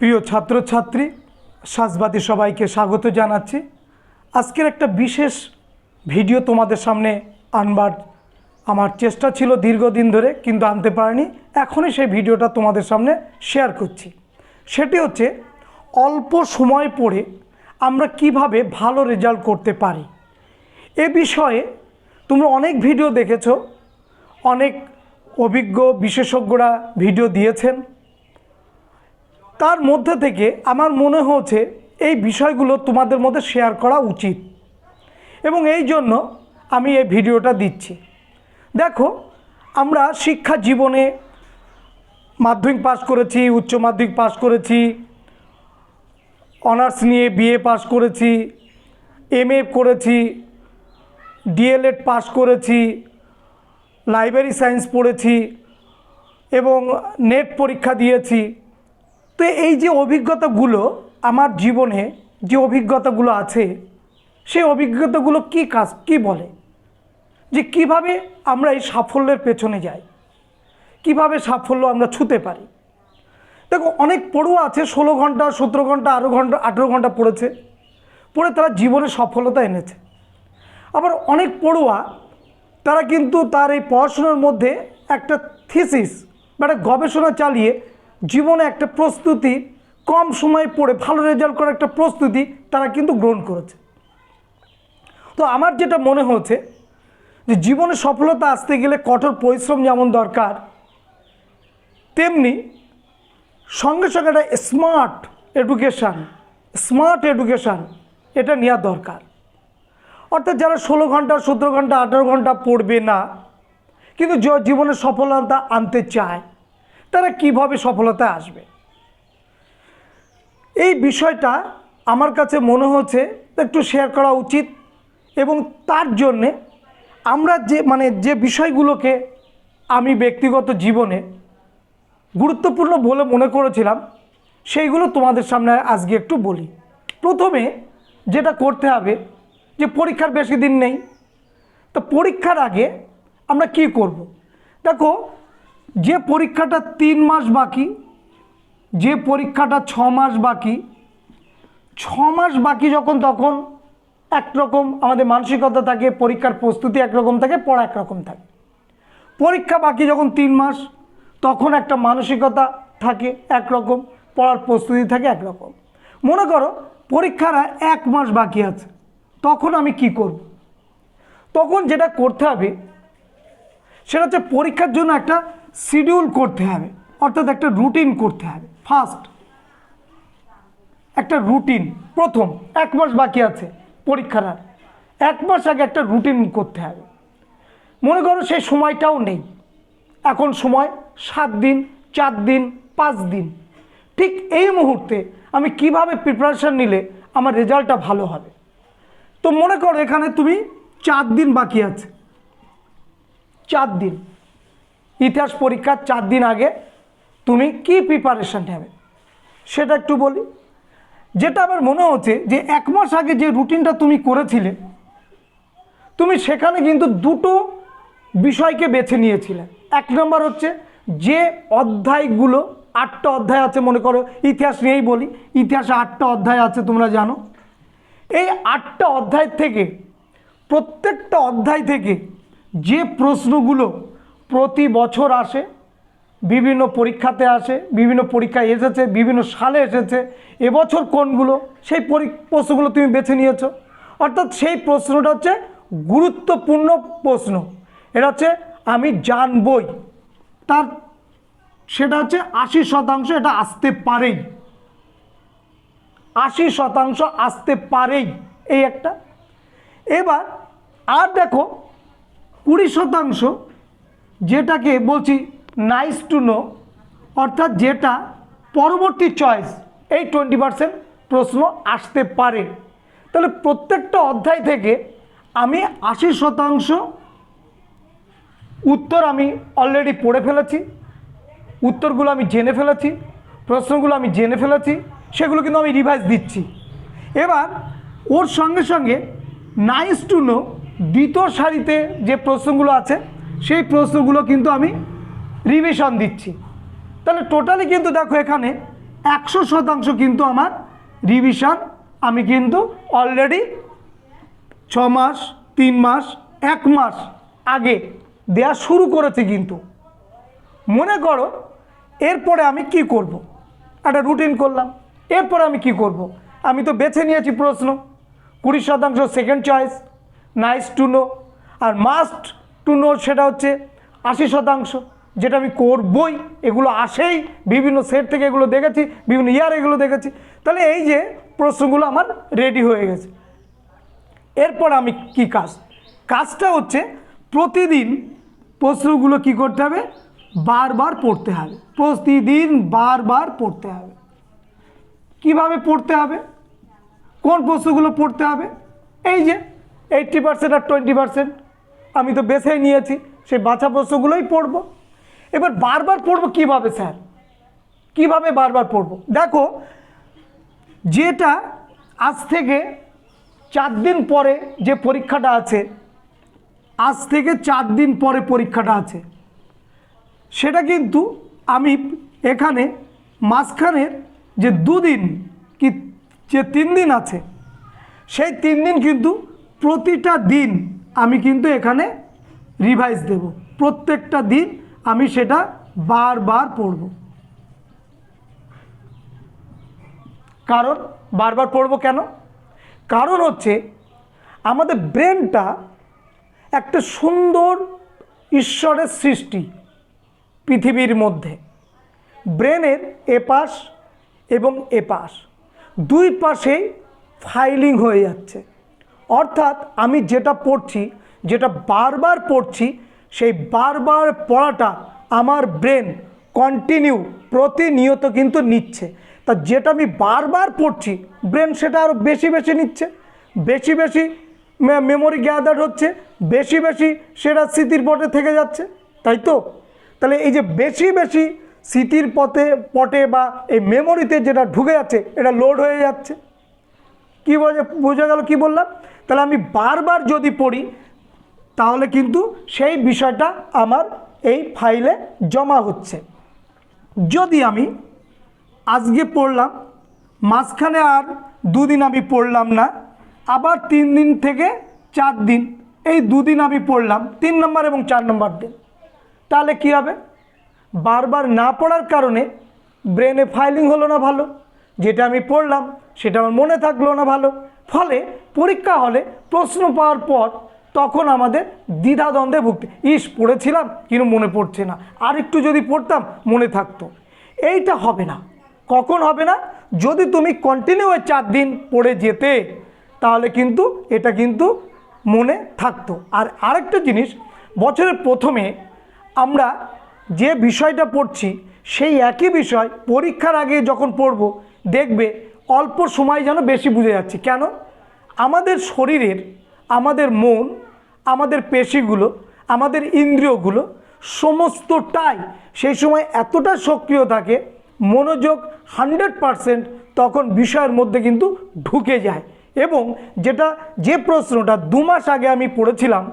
প্রিয় ছাত্রছাত্রী সাজবাদী সবাইকে স্বাগত জানাচ্ছি। আজকের একটা বিশেষ ভিডিও তোমাদের সামনে আনবার আমার চেষ্টা ছিল দীর্ঘদিন ধরে, কিন্তু আনতে পারিনি। এখনই সেই ভিডিওটা তোমাদের সামনে শেয়ার করছি। সেটি হচ্ছে, অল্প সময় পড়ে আমরা কীভাবে ভালো রেজাল্ট করতে পারি? এ বিষয়ে তোমরা অনেক ভিডিও দেখেছ, অনেক অভিজ্ঞ বিশেষজ্ঞরা ভিডিও দিয়েছেন। তার মধ্যে থেকে আমার মনে হচ্ছে এই বিষয়গুলো তোমাদের মধ্যে শেয়ার করা উচিত। এবং এই জন্য আমি এই ভিডিওটা দিচ্ছি। দেখো, আমরা শিক্ষা জীবনে মাধ্যমিক পাশ করেছি, উচ্চ মাধ্যমিক পাশ করেছি, অনার্স নিয়ে বিএ পাশ করেছি এমএ করেছি ডিএলএড পাশ করেছি, লাইব্রেরি সায়েন্স পড়েছি এবং নেট পরীক্ষা দিয়েছি। তো এই যে অভিজ্ঞতাগুলো আমার জীবনে যে অভিজ্ঞতাগুলো আছে, সেই অভিজ্ঞতাগুলো কি কাজ, কি বলে? যে কীভাবে আমরা এই সাফল্যের পেছনে যাই? কীভাবে সাফল্য আমরা ছুতে পারি? দেখো, অনেক পড়ুয়া আছে, ষোলো ঘণ্টা, সতেরো ঘণ্টা আরও ঘণ্টা, আঠেরো ঘণ্টা পড়েছে। পড়ে তারা জীবনে সফলতা এনেছে। আবার অনেক পড়ুয়া, তারা কিন্তু তার এই পড়াশোনার মধ্যে একটা থিসিস বা একটা গবেষণা চালিয়ে জীবনে একটা প্রস্তুতি, কম সময়ে পড়ে ভালো রেজাল্ট করার একটা প্রস্তুতি তারা কিন্তু গ্রহণ করেছে। তো আমার যেটা মনে হচ্ছে যে জীবনে সফলতা আসতে গেলে কঠোর পরিশ্রম যেমন দরকার, তেমনি সঙ্গে সঙ্গে একটা স্মার্ট এডুকেশান স্মার্ট এডুকেশান এটা নেওয়া দরকার। অর্থাৎ যারা ষোলো ঘণ্টা, সতেরো ঘণ্টা, আঠারো ঘণ্টা পড়বে না, কিন্তু জীবনে সফলতা আনতে চায় তারা কীভাবে সফলতায় আসবে এই বিষয়টা আমার কাছে মনে হচ্ছে একটু শেয়ার করা উচিত এবং তার জন্যে আমরা যে মানে যে বিষয়গুলোকে আমি ব্যক্তিগত জীবনে গুরুত্বপূর্ণ বলে মনে করেছিলাম, সেইগুলো তোমাদের সামনে আজকে একটু বলি প্রথমে যেটা করতে হবে যে পরীক্ষার বেশি দিন নেই, তো পরীক্ষার আগে আমরা কি করব। দেখো যে পরীক্ষাটা তিন মাস বাকি, যে পরীক্ষাটা ছ মাস বাকি, ছ মাস বাকি যখন তখন একরকম আমাদের মানসিকতা থাকে, পরীক্ষার প্রস্তুতি একরকম থাকে, পড়া একরকম থাকে। পরীক্ষা বাকি যখন তিন মাস, তখন একটা মানসিকতা থাকে একরকম, পড়ার প্রস্তুতি থাকে একরকম। মনে করো পরীক্ষার এক মাস বাকি আছে, তখন আমি কি করব? তখন যেটা করতে হবে সেটা হচ্ছে পরীক্ষার জন্য একটা শিডিউল করতে হবে। অর্থাৎ একটা রুটিন করতে হবে। ফার্স্ট একটা রুটিন প্রথম, এক মাস বাকি আছে পরীক্ষার আর। এক মাস আগে একটা রুটিন করতে হবে। মনে করো সেই সময়টাও নেই। এখন সময় সাত দিন, চার দিন, পাঁচ দিন। ঠিক এই মুহূর্তে আমি কীভাবে প্রিপারেশান নিলে আমার রেজাল্টটা ভালো হবে? তো মনে করো এখানে তুমি চার দিন বাকি আছে। চার দিন। ইতিহাস পরীক্ষার চার দিন আগে তুমি কি প্রিপারেশান নেবে? সেটা একটু বলি। যেটা আমার মনে হচ্ছে যে এক মাস আগে যে রুটিনটা তুমি করেছিলে, তুমি সেখানে কিন্তু দুটো বিষয়কে বেছে নিয়েছিলে। এক নম্বর হচ্ছে যে অধ্যায়গুলো, আটটা অধ্যায় আছে মনে করো, ইতিহাস নিয়েই বলি, ইতিহাসে আটটা অধ্যায় আছে, তোমরা জানো। এই আটটা অধ্যায় থেকে, প্রত্যেকটা অধ্যায় থেকে যে প্রশ্নগুলো প্রতি বছর আসে, বিভিন্ন পরীক্ষাতে আসে, বিভিন্ন পরীক্ষায় এসেছে, বিভিন্ন সালে এসেছে, এবছর কোনগুলো, সেই পরি, প্রশ্নগুলো তুমি বেছে নিয়েছো। অর্থাৎ সেই প্রশ্নটা হচ্ছে গুরুত্বপূর্ণ প্রশ্ন। এটা হচ্ছে আমি জানবই। তার, সেটা হচ্ছে আশি শতাংশ এটা আসতে পারেই। আশি শতাংশ আসতে পারেই, এই একটা। এবার, আর দেখো কুড়ি শতাংশ যেটাকে বলছি নাইস টু নো অর্থাৎ যেটা পরবর্তী চয়েস এই টোয়েন্টি পার্সেন্ট প্রশ্ন আসতে পারে। তাহলে প্রত্যেকটা অধ্যায় থেকে আমি আশি শতাংশ উত্তর আমি অলরেডি পড়ে ফেলেছি, উত্তরগুলো আমি জেনে ফেলেছি, প্রশ্নগুলো আমি জেনে ফেলেছি, সেগুলো কিন্তু আমি রিভাইজ দিচ্ছি। এবার, ওর সঙ্গে সঙ্গে নাইস টু নো দ্বিতীয় সারিতে যে প্রশ্নগুলো আছে, সেই প্রশ্নগুলো কিন্তু আমি রিভিশন দিচ্ছি। তাহলে টোটালি কিন্তু দেখো এখানে একশো শতাংশ কিন্তু আমার রিভিশন আমি কিন্তু অলরেডি ছ মাস, তিন মাস, এক মাস আগে দেয়া শুরু করেছি কিন্তু। মনে করো, এরপরে আমি কি করব। একটা রুটিন করলাম। এরপরে আমি কি করব। আমি তো বেছে নিয়েছি প্রশ্ন। কুড়ি শতাংশ second choice nice to know R must to know সেটা হচ্ছে আশি শতাংশ, যেটা আমি করবই, এগুলো আসেই, বিভিন্ন সেট থেকে এগুলো দেখেছি, বিভিন্ন ইয়ার এগুলো দেখেছি। তাহলে এই যে প্রশ্নগুলো আমার রেডি হয়ে গেছে। এরপর আমি কি কাজ? কাজটা হচ্ছে প্রতিদিন প্রশ্নগুলো কি করতে হবে? বারবার পড়তে হবে। প্রতিদিন বারবার পড়তে হবে। কীভাবে পড়তে হবে? কোন প্রশ্নগুলো পড়তে হবে? এই যে এইট্টি পার্সেন্ট আর টোয়েন্টি পার্সেন্ট আমি তো বেছেই নিয়েছি সেই বাছা প্রশ্নগুলোই পড়ব। এবার বারবার পড়ব কীভাবে, স্যার? কীভাবে বারবার পড়ব? দেখো, যেটা আজ থেকে চার দিন পরে যে পরীক্ষাটা আছে, আজ থেকে চার দিন পরে পরীক্ষাটা আছে। সেটা কিন্তু আমি এখানে মাঝখানের যে দুদিন কি, যে তিন দিন আছে, সেই তিন দিন কিন্তু প্রতিটা দিন আমি কিন্তু এখানে রিভাইজ দেব। প্রত্যেকটা দিন আমি সেটা বারবার পড়ব। কারণ বারবার পড়ব কেন? কারণ হচ্ছে আমাদের ব্রেনটা একটা সুন্দর ঈশ্বরের সৃষ্টি পৃথিবীর মধ্যে। ব্রেনের এপাশ এবং এপাশ। দুই পাশেই ফাইলিং হয়ে যাচ্ছে। অর্থাৎ আমি যেটা পড়ছি, যেটা বারবার পড়ছি, সেই বারবার পড়াটা আমার ব্রেন কন্টিনিউ প্রতিনিয়ত কিন্তু নিচ্ছে। তা যেটা আমি বারবার পড়ছি, ব্রেন সেটা আরও বেশি বেশি নিচ্ছে। বেশি বেশি মেমোরি গ্যাদার হচ্ছে, বেশি বেশি সেটা স্মৃতির পটে থেকে যাচ্ছে, তাই তো? তাহলে এই যে বেশি বেশি স্মৃতির পথে, পটে বা এই মেমোরিতে যেটা ঢুকে যাচ্ছে, এটা লোড হয়ে যাচ্ছে। কী বোঝা বোঝা গেল কী বললাম? তাহলে আমি বারবার যদি পড়ি, তাহলে কিন্তু সেই বিষয়টা আমার এই ফাইলে জমা হচ্ছে। যদি আমি আজকে পড়লাম, মাঝখানে আর দুদিন আমি পড়লাম না, আবার তিন দিন থেকে চার দিন, এই দুদিন আমি পড়লাম, তিন নম্বর এবং চার নম্বর দিন, তাহলে কী হবে? বারবার না পড়ার কারণে ব্রেনে ফাইলিং হলো না ভালো, যেটা আমি পড়লাম, সেটা আমার মনে থাকল না ভালো ফলে পরীক্ষা হলে প্রশ্ন পাওয়ার পর তখন আমাদের দ্বিধাদ্বন্দ্বে ভুগতে ইস, পড়েছিলাম, কিন্তু মনে পড়ছে না। আর একটু যদি পড়তাম, মনে থাকতো। এইটা হবে না। কখন হবে না? যদি তুমি কন্টিনিউ চার দিন পড়ে যেতে, তাহলে কিন্তু এটা কিন্তু মনে থাকতো। আর আরেকটা জিনিস, বছরের প্রথমে আমরা যে বিষয়টা পড়ছি, সেই একই বিষয় পরীক্ষার আগে যখন পড়ব, দেখবে অল্প সময় যেন বেশি বুঝে যাচ্ছে। কেন? আমাদের শরীরের, আমাদের মন, আমাদের পেশিগুলো, আমাদের ইন্দ্রিয়গুলো সমস্তটাই সেই সময় এতটা সক্রিয় থাকে, মনোযোগ হান্ড্রেড পারসেন্ট তখন বিষয়ের মধ্যে কিন্তু ঢুকে যায়। এবং যেটা, যে প্রশ্নটা দু মাস আগে আমি পড়েছিলাম,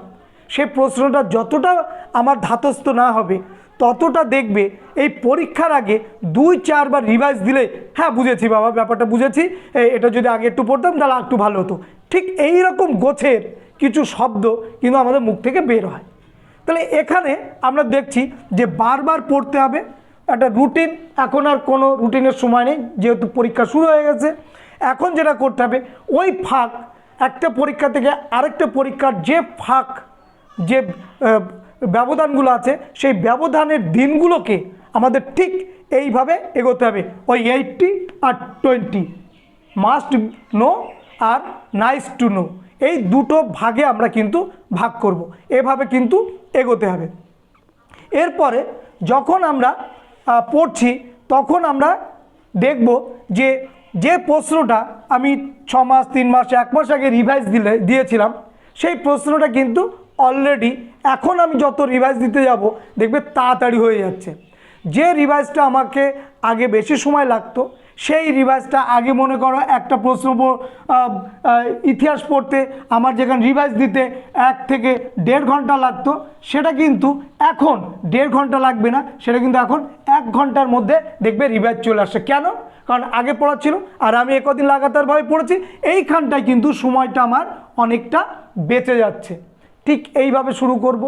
সে প্রশ্নটা যতটা আমার ধাতস্থ না হবে ততটা দেখবে, এই পরীক্ষার আগে দুই, চারবার রিভাইজ দিলে হ্যাঁ বুঝেছি বাবা, ব্যাপারটা বুঝেছি এটা যদি আগে একটু পড়তাম, তাহলে একটু ভালো হতো। ঠিক এই রকম গোছের কিছু শব্দ কিন্তু আমাদের মুখ থেকে বের হয়। তাহলে এখানে আমরা দেখছি যে বারবার পড়তে হবে, একটা রুটিন এখন আর কোনো রুটিনের সময় নেই, যেহেতু পরীক্ষা শুরু হয়ে গেছে। এখন যেটা করতে হবে, ওই ফাঁক, একটা পরীক্ষা থেকে আরেকটা পরীক্ষার যে ফাঁক, যে ব্যবধানগুলো আছে, সেই ব্যবধানের দিনগুলোকে আমাদের ঠিক এইভাবে এগোতে হবে। ওই এইটটি আর টোয়েন্টি মাস্ট নো আর নাইস টু নো এই দুটো ভাগে আমরা কিন্তু ভাগ করব। এভাবে কিন্তু এগোতে হবে। এরপরে যখন আমরা পড়ছি, তখন আমরা দেখব যে যে প্রশ্নটা আমি ছ মাস, তিন মাস, এক মাস আগে রিভাইজ দিলে, দিয়েছিলাম, সেই প্রশ্নটা কিন্তু অলরেডি এখন আমি যত রিভাইজ দিতে যাব, দেখবে তাড়াতাড়ি হয়ে যাচ্ছে। যে রিভাইজটা আমাকে আগে বেশি সময় লাগতো, সেই রিভাইজটা আগে মনে করো একটা প্রশ্ন ইতিহাস পড়তে, আমার যেখানে রিভাইজ দিতে এক থেকে দেড় ঘণ্টা লাগতো, সেটা কিন্তু এখন দেড় ঘণ্টা লাগবে না, সেটা কিন্তু এখন এক ঘণ্টার মধ্যে দেখবে রিভাইজ চলে আসছে। কেন? কারণ আগে পড়া ছিল, আর আমি একদিন লাগাতারভাবে পড়েছি, এইখানটায় কিন্তু সময়টা আমার অনেকটা বেঁচে যাচ্ছে। ঠিক এইভাবে শুরু করব।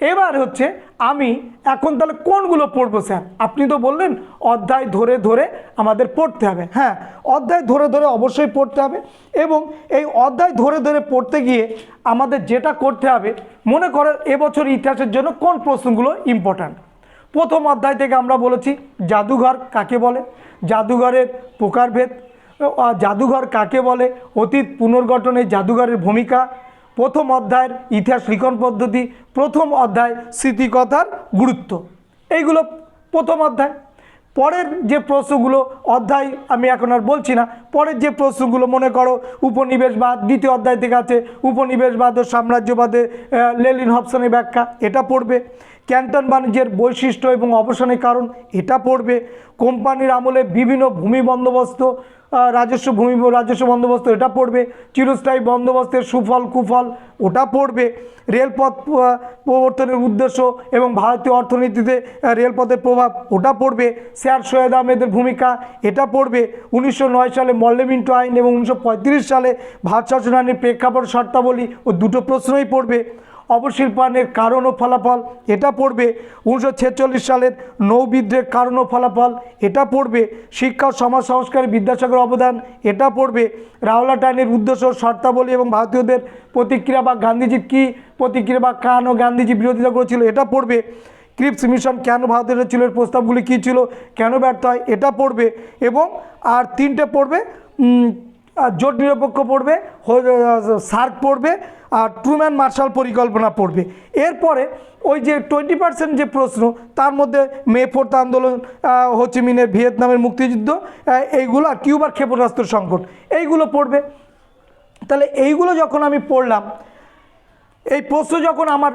এবার হচ্ছে আমি এখন তাহলে কোনগুলো পড়ব স্যার? আপনি তো বললেন অধ্যায় ধরে ধরে আমাদের পড়তে হবে। হ্যাঁ অধ্যায় ধরে ধরে অবশ্যই পড়তে হবে এবং এই অধ্যায় ধরে ধরে পড়তে গিয়ে আমাদের যেটা করতে হবে, মনে করেন এবছর ইতিহাসের জন্য কোন প্রশ্নগুলো ইম্পর্ট্যান্ট প্রথম অধ্যায় থেকে আমরা বলেছি জাদুঘর কাকে বলে? জাদুঘরের প্রকারভেদ জাদুঘর কাকে বলে? অতীত পুনর্গঠনে জাদুঘরের ভূমিকা প্রথম অধ্যায়ের ইতিহাস লিখন পদ্ধতি, প্রথম অধ্যায় স্মৃতিকথার গুরুত্ব। এইগুলো প্রথম অধ্যায়। পরের যে প্রশ্নগুলো, অধ্যায় আমি এখন আর বলছি না, পরের যে প্রশ্নগুলো মনে করো, উপনিবেশবাদ, দ্বিতীয় অধ্যায় থেকে আছে, উপনিবেশবাদ ও সাম্রাজ্যবাদে লেলিন হবসনের ব্যাখ্যা, এটা পড়বে। ক্যান্টন বাণিজ্যের বৈশিষ্ট্য এবং অবসানের কারণ, এটা পড়বে। কোম্পানির আমলে বিভিন্ন ভূমি বন্দোবস্ত রাজস্ব ভূমি রাজস্ব বন্দোবস্ত, এটা পড়বে। চিরস্থায়ী বন্দোবস্তের সুফল, কুফল, ওটা পড়বে। রেলপথ প্রবর্তনের উদ্দেশ্য এবং ভারতীয় অর্থনীতিতে রেলপথের প্রভাব, ওটা পড়বে। স্যার সৈয়দ আহমেদের ভূমিকা, এটা পড়বে। উনিশশো নয় সালে মল্লমিন্টো আইন এবং উনিশশো পঁয়ত্রিশ সালে ভারত শাসন আইনের প্রেক্ষাপট শর্তাবলী ও দুটো প্রশ্নই পড়বে। অবশিল্পায়নের কারণ ও ফলাফল, এটা পড়বে উনিশশো ছেচল্লিশ সালের নৌবিদ্রের কারণ ও ফলাফল, এটা পড়বে শিক্ষা, সমাজ, সংস্কারে বিদ্যাসাগর অবদান, এটা পড়বে রাওলাট আইনের উদ্দেশ্য, শর্তাবলী এবং ভারতীয়দের প্রতিক্রিয়া বা গান্ধীজির কী প্রতিক্রিয়া বা কান ও গান্ধীজি বিরোধিতা করেছিল, এটা পড়বে। ক্রিপস মিশন কেন ভারতের ছিল, এর প্রস্তাবগুলি কী ছিল, কেন ব্যর্থ হয়, এটা পড়বে। এবং আর তিনটে পড়বে জোট নিরপেক্ষ পড়বে সার্ক পড়বে, আর ট্রুম্যান মার্শাল পরিকল্পনা পড়বে। এরপরে ওই যে টোয়েন্টি পার্সেন্ট যে প্রশ্ন, তার মধ্যে মে ফোর্থ আন্দোলন হোচিমিনের ভিয়েতনামের মুক্তিযুদ্ধ এইগুলো আর কিউবার ক্ষেপণাস্ত্র সংকট, এইগুলো পড়বে। তাহলে এইগুলো যখন আমি পড়লাম, এই প্রশ্ন যখন আমার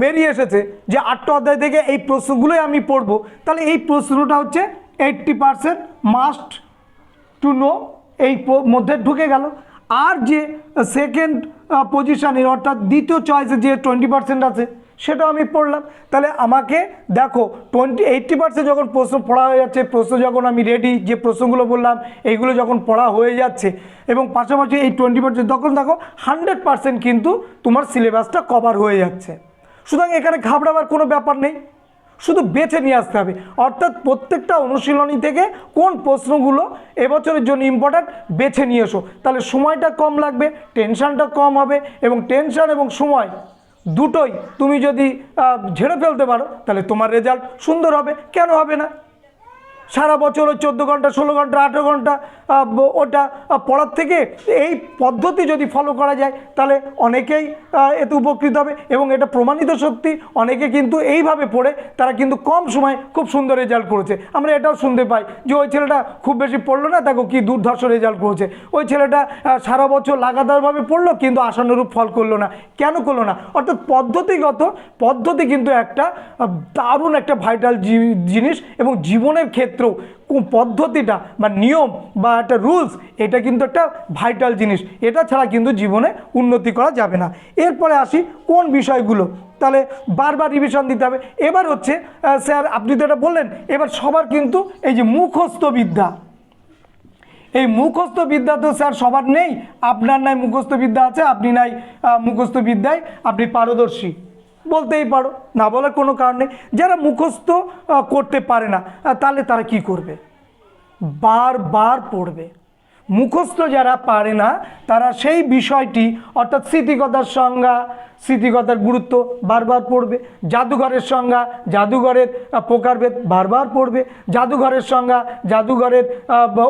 বেরিয়ে এসেছে যে আটটা অধ্যায় থেকে এই প্রশ্নগুলোই আমি পড়ব, তাহলে এই প্রশ্নটা হচ্ছে eighty percent must to know এই মধ্যে ঢুকে গেল। আর যে সেকেন্ড পজিশানের অর্থাৎ দ্বিতীয় চয়েসে যে টোয়েন্টি পার্সেন্ট আছে, সেটাও আমি পড়লাম। তাহলে আমাকে দেখো টোয়েন্টি এইট্টি পার্সেন্ট যখন প্রশ্ন পড়া হয়ে যাচ্ছে, প্রশ্ন যখন আমি রেডি যে প্রশ্নগুলো বললাম, এইগুলো যখন পড়া হয়ে যাচ্ছে, এবং পাশাপাশি এই টোয়েন্টি পার্সেন্ট তখন দেখো হান্ড্রেড পার্সেন্ট কিন্তু তোমার সিলেবাসটা কভার হয়ে যাচ্ছে। সুতরাং এখানে ঘাবড়াবার কোনো ব্যাপার নেই। শুধু বেছে নিয়ে আসতে হবে। অর্থাৎ প্রত্যেকটা অনুশীলনী থেকে কোন প্রশ্নগুলো এবছরের জন্য ইম্পর্ট্যান্ট বেছে নিয়ে এসো। তাহলে সময়টা কম লাগবে টেনশানটা কম হবে এবং টেনশন এবং সময় দুটোই তুমি যদি ঝেড়ে ফেলতে পারো, তাহলে তোমার রেজাল্ট সুন্দর হবে। কেন হবে না? সারা বছর ওই চোদ্দ ঘণ্টা, ষোলো ঘণ্টা, আঠেরো ঘণ্টা ওটা পড়ার থেকে এই পদ্ধতি যদি ফলো করা যায়, তাহলে অনেকেই এতে উপকৃত হবে এবং এটা প্রমাণিত সত্যি অনেকে কিন্তু এইভাবে পড়ে, তারা কিন্তু কম সময় খুব সুন্দর রেজাল্ট করেছে। আমরা এটাও শুনতে পাই যে ওই ছেলেটা খুব বেশি পড়ল না, তাকে কি দুর্ধর্ষ রেজাল্ট করেছে। ওই ছেলেটা সারা বছর লাগাতারভাবে পড়ল, কিন্তু আশানুরূপ ফল করল না। কেন করল না? অর্থাৎ পদ্ধতিগত, পদ্ধতি কিন্তু একটা দারুণ একটা ভাইটাল জিনিস এবং জীবনের ক্ষেত্রেও পদ্ধতিটা বা নিয়ম বা একটা রুলস এটা কিন্তু একটা ভাইটাল জিনিস। এটা ছাড়া কিন্তু জীবনে উন্নতি করা যাবে না। এরপরে আসি কোন বিষয়গুলো? তাহলে বারবার রিভিশন দিতে হবে। এবার হচ্ছে স্যার, আপনি তো এটা বললেন, এবার সবার কিন্তু এই যে মুখস্থ বিদ্যা এই মুখস্থ বিদ্যা তো স্যার সবার নেই। আপনার নাই মুখস্থ বিদ্যা আছে, আপনি নাই মুখস্থ বিদ্যায় আপনি পারদর্শী। বলতেই পারো, না বলার কোনো কারণ নেই। যারা মুখস্থ করতে পারে না তাহলে তারা কি করবে? বারবার পড়বে। মুখস্থ যারা পারে না, তারা সেই বিষয়টি, অর্থাৎ স্মৃতিকতার সংজ্ঞা স্মৃতিকতার গুরুত্ব বারবার পড়বে। জাদুঘরের সংজ্ঞা, জাদুঘরের প্রকারভেদ বারবার পড়বে। জাদুঘরের সংজ্ঞা, জাদুঘরের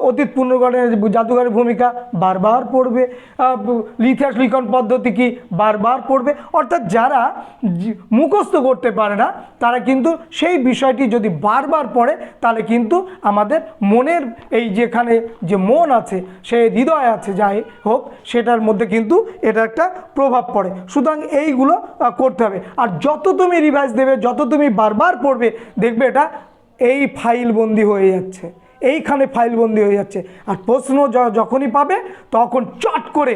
অতীত পুনর্গঠনের জাদুঘরের ভূমিকা বারবার পড়বে। ইতিহাস লিখন পদ্ধতি কি বারবার পড়বে। অর্থাৎ যারা মুখস্থ করতে পারে না, তারা কিন্তু সেই বিষয়টি যদি বারবার পড়ে, তাহলে কিন্তু আমাদের মনের এই যেখানে যে মন আছে সে হৃদয় আছে, যাই হোক, সেটার মধ্যে কিন্তু এটা একটা প্রভাব পড়ে। সুতরাং এইগুলো করতে হবে। আর যত তুমি রিভাইজ দেবে, যত তুমি বারবার পড়বে, দেখবে এটা এই ফাইল বন্দি হয়ে যাচ্ছে। এইখানে ফাইল বন্দি হয়ে যাচ্ছে। আর প্রশ্ন যখনই পাবে, তখন চট করে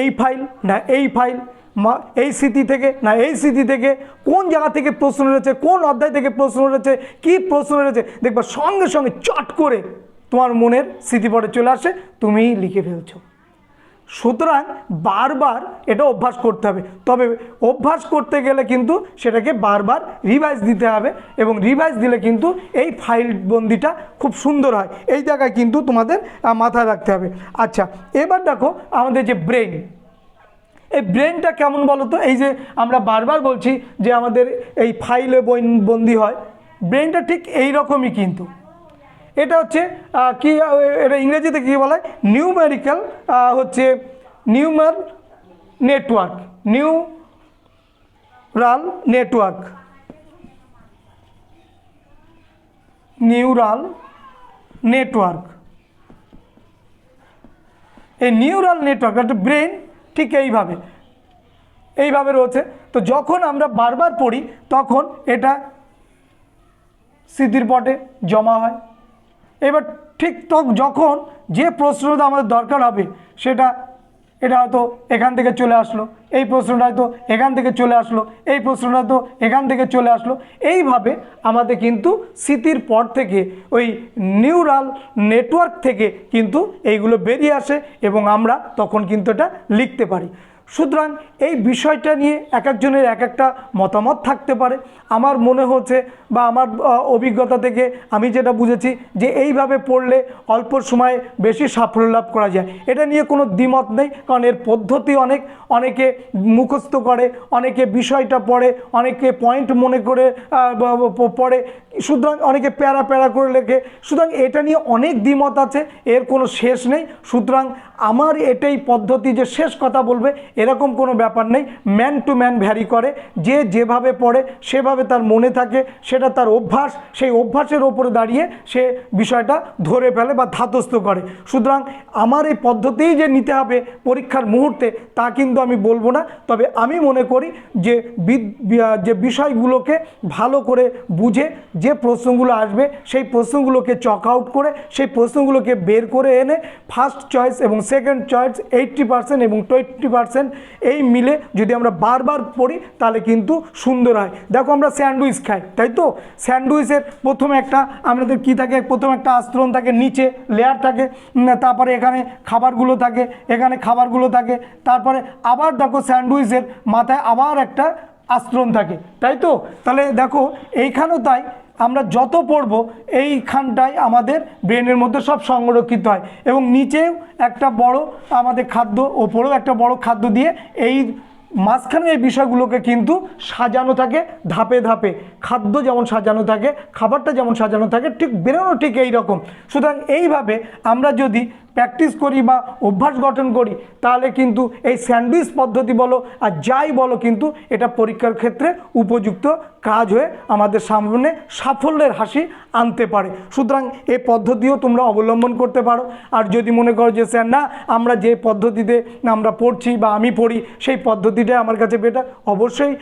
এই ফাইল না এই ফাইল মা, এই স্মৃতি থেকে, না এই স্মৃতি থেকে কোন জায়গা থেকে প্রশ্ন রয়েছে, কোন অধ্যায় থেকে প্রশ্ন রয়েছে, কী প্রশ্ন রয়েছে, দেখবা সঙ্গে সঙ্গে চট করে তোমার মনের স্মৃতিপটে চলে আসে, তুমিই লিখে ফেলছো। সুতরাং বারবার এটা অভ্যাস করতে হবে। তবে অভ্যাস করতে গেলে কিন্তু সেটাকে বারবার রিভাইজ দিতে হবে এবং রিভাইজ দিলে কিন্তু এই ফাইল বন্দিটা খুব সুন্দর হয়। এই জায়গায় কিন্তু তোমাদের মাথায় রাখতে হবে। আচ্ছা এবার দেখো আমাদের যে ব্রেন এই ব্রেনটা কেমন বলো তো এই যে আমরা বারবার বলছি যে আমাদের এই ফাইলে বন্দি হয়। ব্রেনটা ঠিক এই রকমই কিন্তু। এটা হচ্ছে কি এটা ইংরেজিতে কী বলা? হয় নিউমেরিক্যাল হচ্ছে নিউমার network neural network neural network এই নিউরাল নেটওয়ার্ক একটা ব্রেন ঠিক এইভাবে এইভাবে রয়েছে। তো যখন আমরা বারবার পড়ি, তখন এটা স্মৃতির পটে জমা হয়। এবার ঠিক তো যখন যে প্রশ্নটা আমাদের দরকার হবে, সেটা, এটা হয়তো এখান থেকে চলে আসলো, এই প্রশ্নটা হয়তো এখান থেকে চলে আসলো, এই প্রশ্নটা তো এখান থেকে চলে আসলো, এইভাবে আমাদের কিন্তু স্মৃতির পর থেকে, ওই নিউরাল নেটওয়ার্ক থেকে কিন্তু এইগুলো বেরিয়ে আসে এবং আমরা তখন কিন্তু এটা লিখতে পারি। সুতরাং এই বিষয়টা নিয়ে এক একজনের এক একটা মতামত থাকতে পারে। আমার মনে হচ্ছে বা আমার অভিজ্ঞতা থেকে আমি যেটা বুঝেছি যে এইভাবে পড়লে অল্প সময়ে বেশি সাফল্য লাভ করা যায়। এটা নিয়ে কোনো দ্বিমত নেই, কারণ এর পদ্ধতি অনেক, অনেকে মুখস্থ করে, অনেকে বিষয়টা পড়ে, অনেকে পয়েন্ট মনে করে পড়ে, সুতরাং অনেকে প্যারা প্যারা করে লেখে। সুতরাং এটা নিয়ে অনেক দ্বিমত আছে, এর কোনো শেষ নেই। সুতরাং আমার এটাই পদ্ধতি যে শেষ কথা বলবে, এরকম কোনো ব্যাপার নেই। ম্যান টু ম্যান ভ্যারি করে, যে যেভাবে পড়ে, সেভাবে তার মনে থাকে, সেটা তার অভ্যাস, সেই অভ্যাসের ওপরে দাঁড়িয়ে সে বিষয়টা ধরে ফেলে বা ধাতস্থ করে। সুতরাং আমার এই পদ্ধতিই যে নিতে হবে পরীক্ষার মুহূর্তে, তা কিন্তু আমি বলব না। তবে আমি মনে করি যে যে বিষয়গুলোকে ভালো করে বুঝে যে প্রশ্নগুলো আসবে, সেই প্রশ্নগুলোকে চক আউট করে, সেই প্রশ্নগুলোকে বের করে এনে ফার্স্ট চয়েস এবং সেকেন্ড চয়েস এইট্টি পার্সেন্ট এবং টোয়েন্টি পার্সেন্ট এই মিলে যদি আমরা বারবার পড়ি, তাহলে কিন্তু সুন্দর হয়। দেখো আমরা স্যান্ডউইচ খাই, তাই তো? স্যান্ডউইচের প্রথমে একটা, আমাদের কি থাকে, প্রথম একটা আস্তরণ থাকে, নিচে লেয়ার থাকে তারপরে এখানে খাবারগুলো থাকে, এখানে খাবারগুলো থাকে, তারপরে আবার দেখো স্যান্ডউইচের মাথায় আবার একটা আস্তরণ থাকে, তাই তো? তাহলে দেখো, এইখানেও তাই, আমরা যত পড়ব এইখানটায় আমাদের ব্রেনের মধ্যে সব সংরক্ষিত হয় এবং নিচেও একটা বড় আমাদের খাদ্য, ওপরেও একটা বড় খাদ্য দিয়ে এই মাঝখানে এই বিষয়গুলোকে কিন্তু সাজানো থাকে, ধাপে ধাপে। খাদ্য যেমন সাজানো থাকে, খাবারটা যেমন সাজানো থাকে, ঠিক বেরোনো ঠিক এই রকম সুতরাং এইভাবে আমরা যদি প্র্যাকটিস করি বা অভ্যাস গঠন করি, তাহলে কিন্তু এই স্যান্ডউইচ পদ্ধতি বলো আর যাই বলো কিন্তু এটা পরীক্ষার ক্ষেত্রে উপযুক্ত কাজ হয়ে আমাদের সামনে সাফল্যের হাসি আনতে পারে। সুতরাং এই পদ্ধতিও তোমরা অবলম্বন করতে পারো। আর যদি মনে করো যে, স্যার, না, আমরা যে পদ্ধতিতে আমরা পড়ছি বা আমি পড়ি, সেই পদ্ধতিটা আমার কাছে বেটার অবশ্যই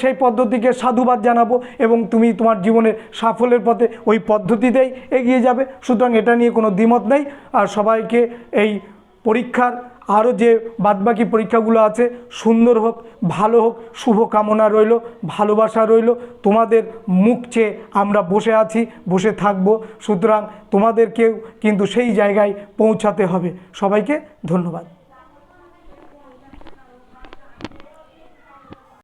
সেই পদ্ধতিকে সাধুবাদ জানাব এবং তুমি তোমার জীবনের সাফল্যের পথে ওই পদ্ধতিতেই এগিয়ে যাবে। সুতরাং এটা নিয়ে কোনো দ্বিমত নেই। আর সবাইকে এই পরীক্ষার আরও যে বাদবাকি পরীক্ষাগুলো আছে, সুন্দর হোক, ভালো হোক, শুভকামনা রইল, ভালোবাসা রইল, তোমাদের মুখ চেয়ে আমরা বসে আছি, বসে থাকব। সুতরাং তোমাদেরকেও কিন্তু সেই জায়গায় পৌঁছাতে হবে। সবাইকে ধন্যবাদ।